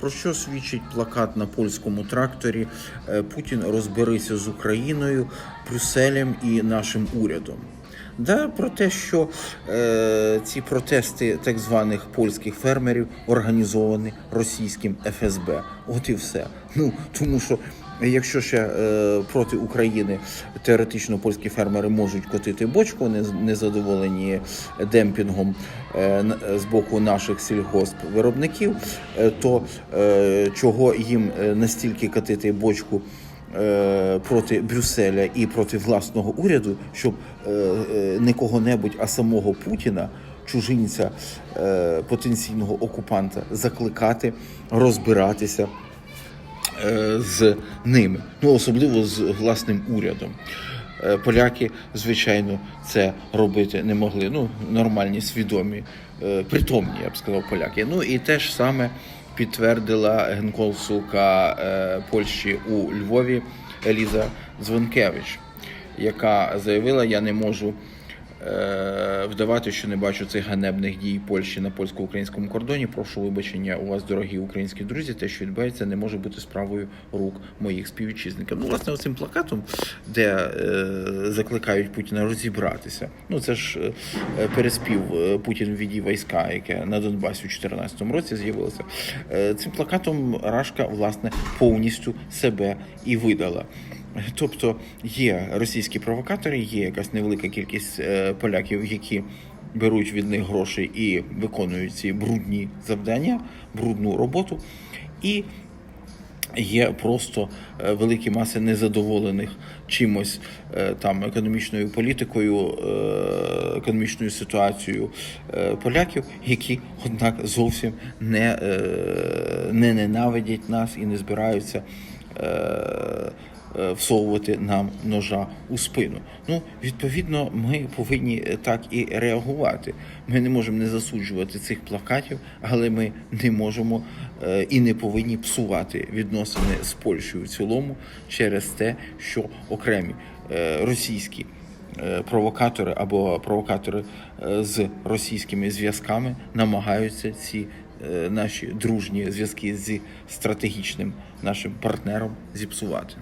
Про що свідчить плакат на польському тракторі е, Путін розберися з Україною, Брюсселем і нашим урядом? Да, про те, що е, ці протести так званих польських фермерів організовані російським ФСБ. От і все. Ну тому що якщо ще е, проти України теоретично польські фермери можуть котити бочку, вони незадоволені демпінгом е, з боку наших сільгоспвиробників, е, то чого їм настільки катити бочку? проти Брюсселя і проти власного уряду, щоб не кого-небудь, а самого Путіна, чужинця потенційного окупанта, закликати розбиратися з ними, ну особливо з власним урядом. Е, Поляки, звичайно, це робити не могли. Ну, нормальні, свідомі, е, притомні, я б сказав, поляки. Ну і те ж саме підтвердила генконсулка е, Польщі у Львові Еліза Дзвонкевич, яка заявила: я не можу е, вдавати, що не бачу цих ганебних дій Польщі на польсько-українському кордоні. Прошу вибачення у вас, дорогі українські друзі. Те, що відбувається, не може бути справою рук моїх співвітчизників. Ну, власне, оцим плакатом, де е, закликають Путіна розібратися. Ну це ж е, переспів е, Путін ввіді війська, яке на Донбасі у 2014 році з'явилося. Е, цим плакатом Рашка власне повністю себе і видала. Тобто є російські провокатори, є якась невелика кількість е, поляків, які беруть від них гроші і виконують ці брудні завдання, брудну роботу. І є просто е, великі маси незадоволених чимось е, там економічною політикою, економічною ситуацією поляків, які однак зовсім не, не ненавидять нас і не збираються. Е, Всовувати нам ножа у спину. Ну, відповідно, ми повинні е, так і реагувати. Ми не можемо не засуджувати цих плакатів, але ми не можемо е, і не повинні псувати відносини з Польщею в цілому через те, що окремі російські провокатори або провокатори з російськими зв'язками намагаються ці наші дружні зв'язки зі стратегічним нашим партнером зіпсувати.